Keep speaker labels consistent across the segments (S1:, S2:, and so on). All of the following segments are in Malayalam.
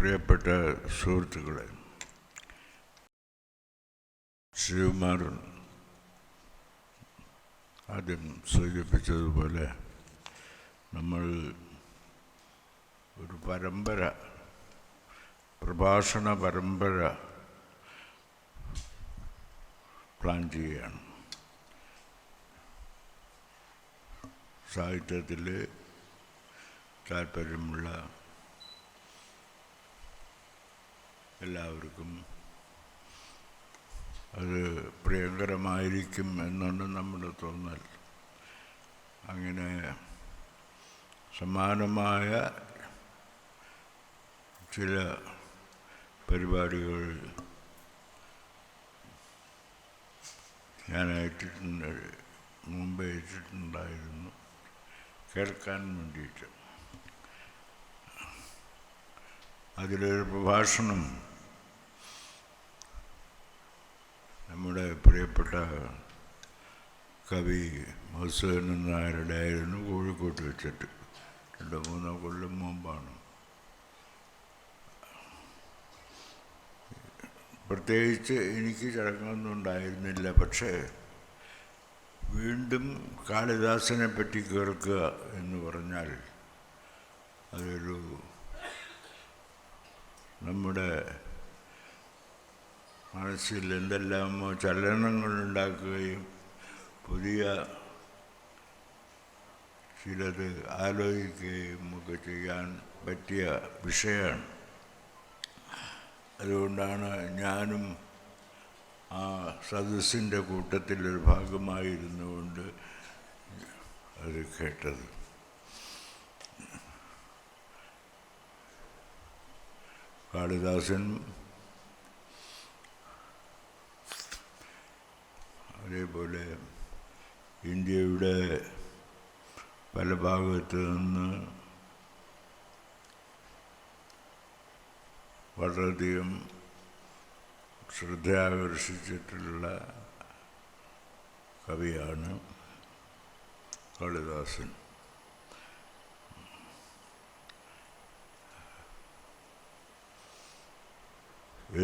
S1: പ്രിയപ്പെട്ട സുഹൃത്തുക്കളെ ശ്രീകുമാർ ആദ്യം സൂചിപ്പിച്ചതുപോലെ നമ്മൾ ഒരു പരമ്പര പ്രഭാഷണ പരമ്പര പ്ലാൻ ചെയ്യുകയാണ്. സാഹിത്യത്തിൽ താല്പര്യമുള്ള എല്ലാവർക്കും അത് പ്രിയങ്കരമായിരിക്കും എന്നാണ് നമ്മുടെ തോന്നൽ. അങ്ങനെ സമാനമായ ചില പരിപാടികൾ ഞാൻ ഏറ്റിട്ടുണ്ട് മുമ്പ് ഏറ്റിട്ടുണ്ടായിരുന്നു കേൾക്കാൻ വേണ്ടിയിട്ട്. അതിലൊരു പ്രഭാഷണം നമ്മുടെ പ്രിയപ്പെട്ട കവി മധുസൂദനൻ നായരുടെ ആയിരുന്നു കോഴിക്കോട്ട് വെച്ചിട്ട്. രണ്ടോ മൂന്നോ കൊല്ലം മുമ്പാണ്. പ്രത്യേകിച്ച് എനിക്ക് ചടങ്ങൊന്നും ഉണ്ടായിരുന്നില്ല. പക്ഷേ വീണ്ടും കാളിദാസനെ പറ്റി കേൾക്കുക എന്ന് പറഞ്ഞാൽ അതൊരു നമ്മുടെ മനസ്സിൽ എന്തെല്ലാം ചലനങ്ങൾ ഉണ്ടാക്കുകയും പുതിയ ചിലത് ആലോചിക്കുകയും ഒക്കെ ചെയ്യാൻ പറ്റിയ വിഷയമാണ്. അതുകൊണ്ടാണ് ഞാനും ആ സദസ്സിന്റെ കൂട്ടത്തിലൊരു ഭാഗമായിരുന്നുകൊണ്ട് അത് കേട്ടത്. കാളിദാസൻ അതേപോലെ ഇന്ത്യയുടെ പല ഭാഗത്ത് നിന്ന് വളരെയധികം ശ്രദ്ധ ആകർഷിച്ചിട്ടുള്ള കവിയാണ് കാളിദാസൻ.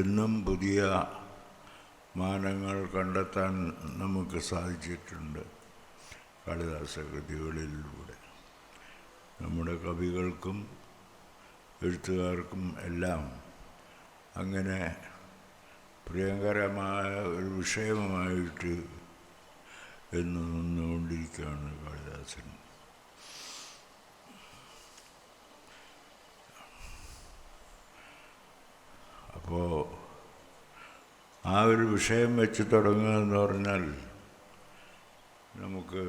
S1: എന്നും പുതിയ മാനങ്ങൾ കണ്ടെത്താൻ നമുക്ക് സാധിച്ചിട്ടുണ്ട് കാളിദാസ കൃതികളിലൂടെ നമ്മുടെ കവികൾക്കും എഴുത്തുകാർക്കും എല്ലാം അങ്ങനെ പ്രിയങ്കരമായ ഒരു വിഷയമായിട്ട് എന്ന് നിന്നുകൊണ്ടിരിക്കുകയാണ് കാളിദാസൻ. അപ്പോൾ ആ ഒരു വിഷയം വെച്ച് തുടങ്ങുകയെന്ന് പറഞ്ഞാൽ നമുക്ക്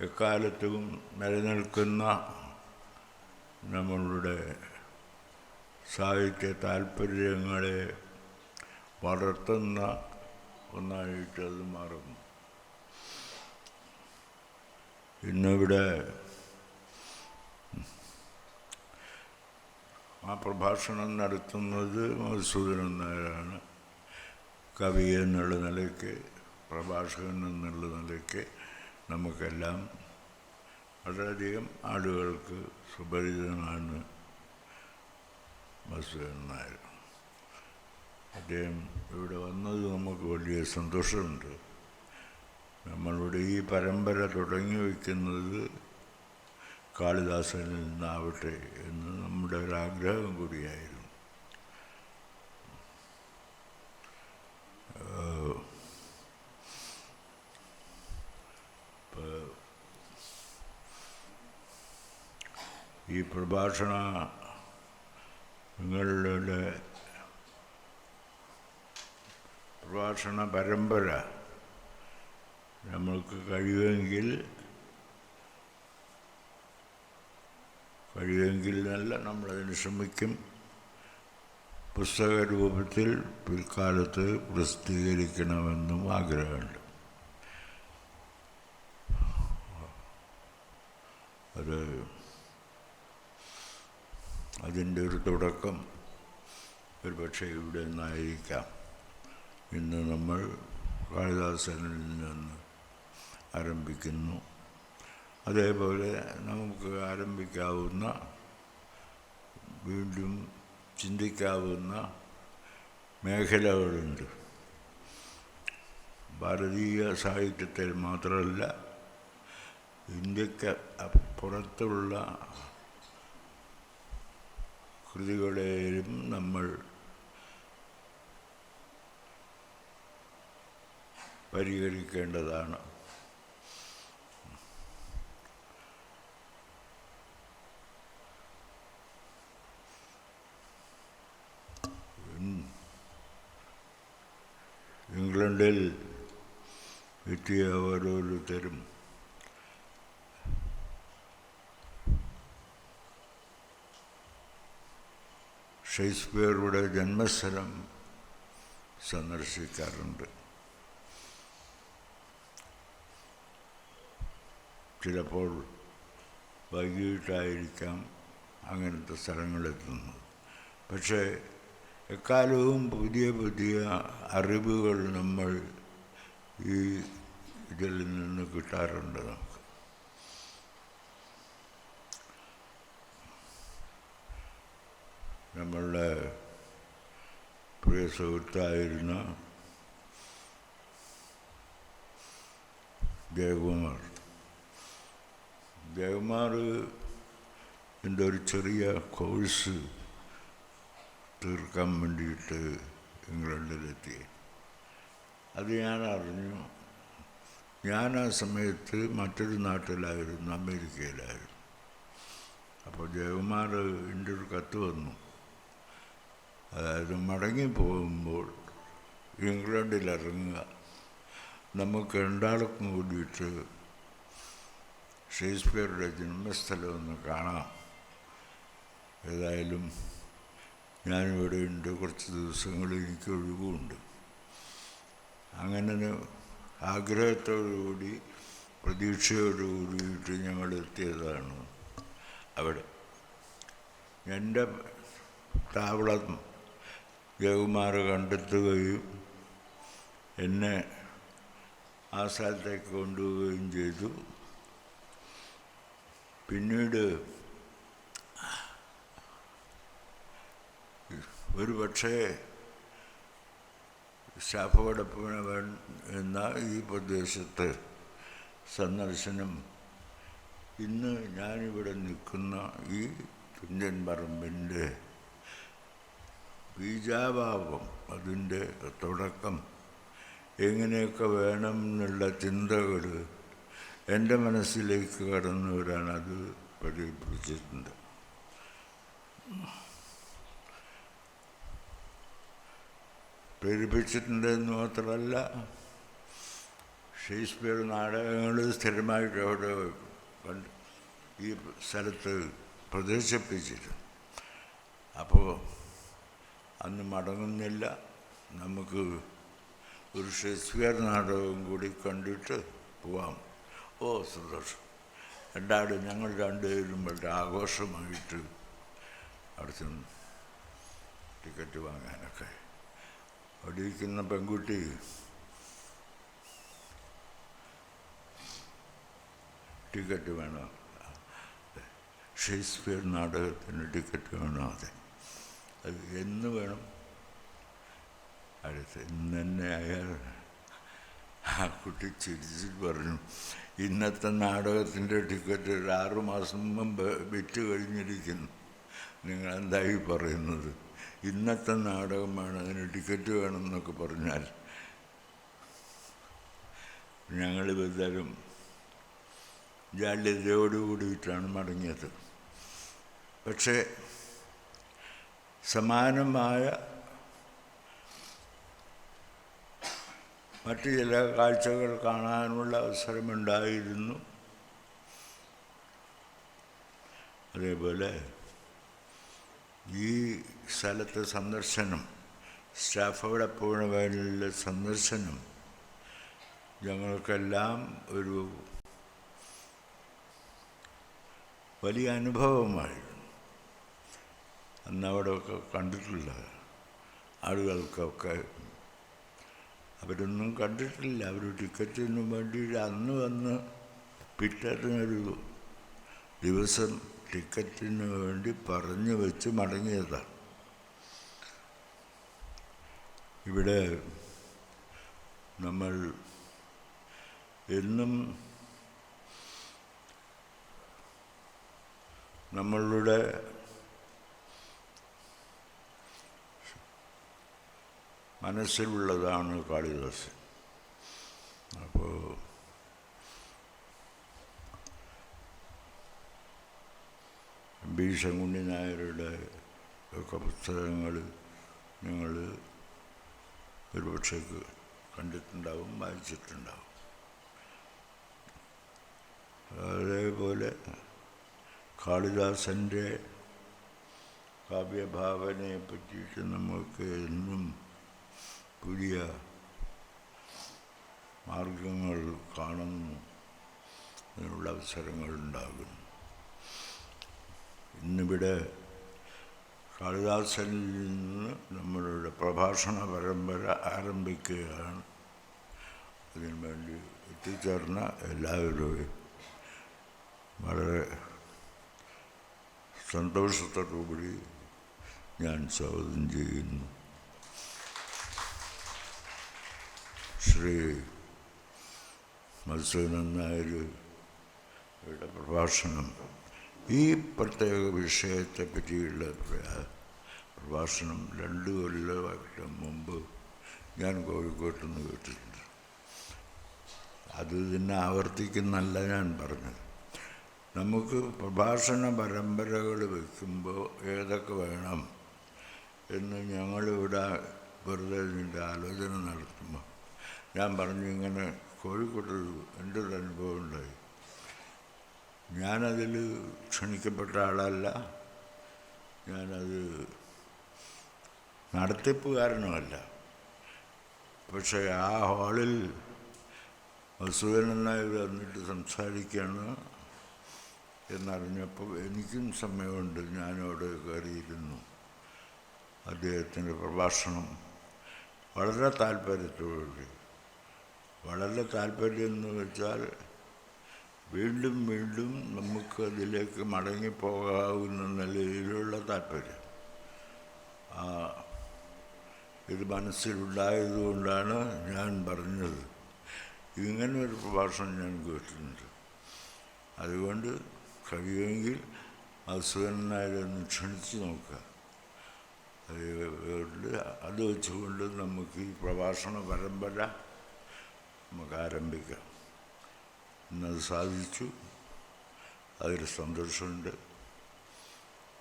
S1: എക്കാലത്തും നിലനിൽക്കുന്ന നമ്മളുടെ സാഹിത്യ താല്പര്യങ്ങളെ വളർത്തുന്ന ഒന്നായിട്ട് അത് മാറും. ഇന്നിവിടെ ആ പ്രഭാഷണം നടത്തുന്നത് മധുസൂദനൻ നായരാണ്. കവി എന്നുള്ള നിലയ്ക്ക് പ്രഭാഷകൻ എന്നുള്ള നിലയ്ക്ക് നമുക്കെല്ലാം വളരെയധികം ആളുകൾക്ക് സുപരിചിതനാണ് വസുദേവൻ നായർ. അദ്ദേഹം ഇവിടെ വന്നത് നമുക്ക് വലിയ സന്തോഷമുണ്ട്. നമ്മളുടെ ഈ പരമ്പര തുടങ്ങി വയ്ക്കുന്നത് കാളിദാസനിൽ നിന്നാവട്ടെ എന്ന് നമ്മുടെ ഒരാഗ്രഹം കൂടിയായിരുന്നു. ഈ പ്രഭാഷണ നിങ്ങളുടെ പ്രഭാഷണ പരമ്പര നമ്മൾക്ക് കഴിയുമെങ്കിൽ കഴിയുമെങ്കിൽ നല്ല നമ്മളതിന് ശ്രമിക്കും. പുസ്തക രൂപത്തിൽ പിൽക്കാലത്ത് പ്രസിദ്ധീകരിക്കണമെന്നും ആഗ്രഹമുണ്ട്. അത് അതിന്റെ ഒരു തുടക്കം ഒരു പക്ഷേ ഇവിടെ നിന്നായിരിക്കാം. ഇന്ന് നമ്മൾ കാളിദാസനിൽ നിന്ന് ആരംഭിക്കുന്നു. അതേപോലെ നമുക്ക് ആരംഭിക്കാവുന്ന വീണ്ടും ചിന്തിക്കാവുന്ന മേഖലകളുണ്ട്. ഭാരതീയ സാഹിത്യത്തിൽ മാത്രമല്ല ഇന്ത്യയ്ക്ക് പുറത്തുള്ള കൃതികളെയും നമ്മൾ പരിഹരിക്കേണ്ടതാണ് ഇംഗ്ലണ്ടിൽ എത്തിയ ഓരോരുത്തരും ഷേക്സ്പിയറുടെ ജന്മസ്ഥലം സന്ദർശിക്കാറുണ്ട്. ചിലപ്പോൾ വൈകിട്ടായിരിക്കാം അങ്ങനത്തെ സ്ഥലങ്ങളെത്തുന്നത്. പക്ഷേ എക്കാലവും പുതിയ പുതിയ അറിവുകൾ നമ്മൾ ഈ ഇതിൽ നിന്ന് കിട്ടാറുണ്ട്. നമുക്ക് നമ്മളുടെ പ്രിയ സുഹൃത്തായിരുന്ന ജയകുമാർ ജയകുമാർ എന്റെ ഒരു ചെറിയ കോഴ്സ് തീർക്കാൻ വേണ്ടിയിട്ട് ഇംഗ്ലണ്ടിലെത്തി. അത് ഞാൻ അറിഞ്ഞു. ഞാൻ ആ സമയത്ത് മറ്റൊരു നാട്ടിലായിരുന്നു അമേരിക്കയിലായിരുന്നു. അപ്പോൾ ജയകുമാർ എന്റെ ഒരു കത്ത് വന്നു അതായത് മടങ്ങി പോകുമ്പോൾ ഇംഗ്ലണ്ടിൽ ഇറങ്ങുക നമുക്ക് രണ്ടാൾക്കും കൂടിയിട്ട് ഷേക്സ്പിയറുടെ ജന്മസ്ഥലം ഒന്ന് കാണാം. ഏതായാലും ഞാനിവിടെ ഉണ്ട്. കുറച്ച് ദിവസങ്ങൾ എനിക്ക് ഒഴിവുണ്ട്. അങ്ങനെ ആഗ്രഹത്തോടുകൂടി പ്രതീക്ഷയോടുകൂടിയിട്ട് ഞങ്ങൾ എത്തിയതാണ് അവിടെ. എന്റെ താവളം ജയകുമാർ കണ്ടെത്തുകയും എന്നെ ആ സ്ഥലത്തേക്ക് കൊണ്ടുപോവുകയും ചെയ്തു. പിന്നീട് ഒരു പക്ഷേ ശാഫവടപ്പുഴവൻ എന്ന ഈ പ്രദേശത്ത് സന്ദർശനം ഇന്ന് ഞാനിവിടെ നിൽക്കുന്ന ഈ തുഞ്ചൻ പറമ്പിന്റെ ബീജാഭാവം അതിന്റെ തുടക്കം. എങ്ങനെയൊക്കെ വേണം എന്നുള്ള ചിന്തകൾ എന്റെ മനസ്സിലേക്ക് കടന്നു വരാൻ അത് പരിപിടിച്ചിട്ടുണ്ട് പ്രേരിപ്പിച്ചിട്ടുണ്ട് എന്ന് മാത്രമല്ല ഷേക്സ്പിയർ നാടകങ്ങൾ സ്ഥിരമായിട്ട് അവിടെ കണ്ട് ഈ സ്ഥലത്ത് പ്രദർശിപ്പിച്ചിരുന്നു അപ്പോൾ അന്ന് മടങ്ങുന്നില്ല. നമുക്ക് ഒരു ഷേക്സ്പിയർ നാടകം കൂടി കണ്ടിട്ട് പോവാം. ഓ സന്തോഷം. രണ്ടാളും ഞങ്ങൾ രണ്ടുപേരും വളരെ ആഘോഷമായിട്ട് അവിടെ ടിക്കറ്റ് വാങ്ങാനൊക്കെ അവിടെ പെൺകുട്ടി ടിക്കറ്റ് വേണോ? ഷേക്സ്പിയർ നാടകത്തിന് ടിക്കറ്റ് വേണോ? അതെ. അത് എന്ന് വേണം. അടുത്ത് ഇന്ന് തന്നെ അയാൾ ആ കുട്ടി ചിരിച്ചിട്ട് പറഞ്ഞു ഇന്നത്തെ നാടകത്തിന്റെ ടിക്കറ്റ് ഒരു ആറുമാസം മുമ്പ് വിറ്റ് കഴിഞ്ഞിരിക്കുന്നു. നിങ്ങൾ എന്തായി പറയുന്നത്? ഇന്നത്തെ നാടകമാണ് അതിന് ടിക്കറ്റ് വേണം എന്നൊക്കെ പറഞ്ഞാൽ ഞങ്ങൾ എല്ലാവരും ജാള്യതയോടുകൂടിയിട്ടാണ് മടങ്ങിയത്. പക്ഷേ സമാനമായ മറ്റു ചില കാഴ്ചകൾ കാണാനുള്ള അവസരമുണ്ടായിരുന്നു. അതേപോലെ ഈ സ്ഥലത്തെ സന്ദർശനം സ്റ്റാഫ് സ്റ്റാഫോടെ പൂർണവേലിലെ സന്ദർശനം ഞങ്ങൾക്കെല്ലാം ഒരു വലിയ അനുഭവമായിരുന്നു. അന്ന് അവിടെയൊക്കെ കണ്ടിട്ടില്ല. ആളുകൾക്കൊക്കെ അവരൊന്നും കണ്ടിട്ടില്ല. അവർ ടിക്കറ്റിന് വേണ്ടി അന്ന് വന്ന് പിറ്റേന്നൊരു ദിവസം ടിക്കറ്റിന് വേണ്ടി പറഞ്ഞു വെച്ച് മടങ്ങിയതാണ് ഇവിടെ നമ്മൾ എന്നും നമ്മളുടെ മനസ്സിലുള്ളതാണ് കാളിദാസൻ അപ്പോൾ ശങ്കുണ്ണി നായരുടെ ഒക്കെ പുസ്തകങ്ങൾ നിങ്ങൾ ഒരുപക്ഷെ കണ്ടിട്ടുണ്ടാവും വായിച്ചിട്ടുണ്ടാവും. അതേപോലെ കാളിദാസന്റെ കാവ്യഭാവനയെ പറ്റിയിട്ട് നമുക്ക് എന്നും പുതിയ മാർഗങ്ങൾ കാണുന്നു. അതിനുള്ള അവസരങ്ങളുണ്ടാകുന്നു ഇന്നിവിടെ കാളിദാസനിൽ നിന്ന് നമ്മളുടെ പ്രഭാഷണ പരമ്പര ആരംഭിക്കുകയാണ്. അതിനു വേണ്ടി എത്തിച്ചേർന്ന എല്ലാവരും വളരെ സന്തോഷത്തോടുകൂടി ഞാൻ സ്വാഗതം ചെയ്യുന്നു. ശ്രീ മത്സൂനൻ നായരുടെ പ്രഭാഷണം. ഈ പ്രത്യേക വിഷയത്തെ പറ്റിയുള്ള പ്ര- പ്രഭാഷണം രണ്ട് കൊല്ലം മുമ്പ് ഞാൻ കോഴിക്കോട്ട് നിന്ന് കേട്ടിട്ടുണ്ട്. അത് തന്നെ ആവർത്തിക്കുന്നല്ല ഞാൻ പറഞ്ഞത്. നമുക്ക് പ്രഭാഷണ പരമ്പരകൾ വയ്ക്കുമ്പോൾ ഏതൊക്കെ വേണം എന്ന് ഞങ്ങളിവിടെ വെറുതെ ആലോചന നടത്തുമ്പോൾ ഞാൻ പറഞ്ഞു ഇങ്ങനെ കോഴിക്കോട്ട് എന്റെ ഒരു അനുഭവം ഉണ്ടായി. ഞാനതിൽ ക്ഷണിക്കപ്പെട്ട ആളല്ല. ഞാനത് നടത്തിപ്പുകാരനുമല്ല. പക്ഷേ ആ ഹാളിൽ വസുദേവൻ നായർ വന്നിട്ട് സംസാരിക്കുകയാണ് എന്നറിഞ്ഞപ്പോൾ എനിക്കും സമയമുണ്ട്. ഞാനവിടെ കയറിയിരുന്നു. അദ്ദേഹത്തിന്റെ പ്രഭാഷണം വളരെ താല്പര്യത്തോടുകൂടി. വളരെ താല്പര്യം എന്ന് വെച്ചാൽ വീണ്ടും വീണ്ടും നമുക്ക് അതിലേക്ക് മടങ്ങിപ്പോകാവുന്ന നിലയിലുള്ള താല്പര്യം. ഇത് മനസ്സിലുണ്ടായതുകൊണ്ടാണ് ഞാൻ പറഞ്ഞത്. ഇങ്ങനെ ഒരു പ്രഭാഷണം ഞാൻ കേട്ടിട്ടുണ്ട്. അതുകൊണ്ട് കഴിയുമെങ്കിൽ ഒന്ന് ക്ഷണിച്ച് നോക്കുക. അതുകൊണ്ട് അത് വെച്ചുകൊണ്ട് നമുക്ക് ഈ പ്രഭാഷണ പരമ്പര നമുക്ക് ആരംഭിക്കാം ഇന്നത് സാധിച്ചു. അതിൽ സന്തോഷമുണ്ട്.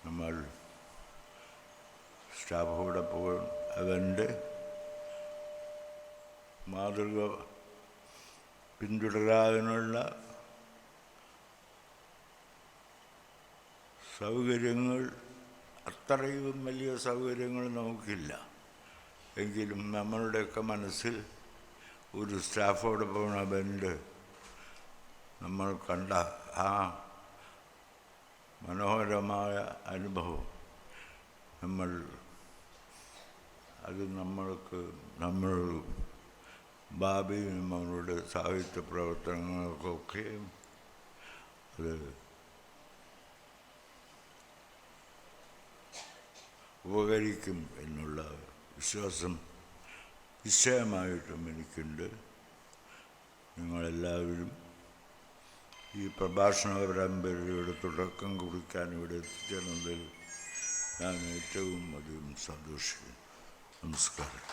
S1: നമ്മൾ സ്റ്റാഫോടൊപ്പം അവന്റെ മാതൃക പിന്തുടരാനുള്ള സൗകര്യങ്ങൾ അത്രയും വലിയ സൗകര്യങ്ങൾ നമുക്കില്ല. എങ്കിലും നമ്മളുടെയൊക്കെ മനസ്സിൽ ഒരു സ്റ്റാഫോട് പോണ ബെൻഡ് നമ്മൾ കണ്ട ആ മനോഹരമായ അനുഭവം നമ്മൾ അത് നമ്മൾക്ക് നമ്മൾ ഭാവി നമ്മളുടെ സാഹിത്യ പ്രവർത്തനങ്ങൾക്കൊക്കെ അത് ഉപകരിക്കും എന്നുള്ള വിശ്വാസം നിശ്ചയമായിട്ടും എനിക്കുണ്ട്. നിങ്ങളെല്ലാവരും ഈ പ്രഭാഷണ പരമ്പരയുടെ തുടക്കം കുറിക്കാൻ ഇവിടെ എത്തിച്ചതിൽ ഞാൻ ഏറ്റവും അധികം സന്തോഷിക്കുന്നു. നമസ്കാരം.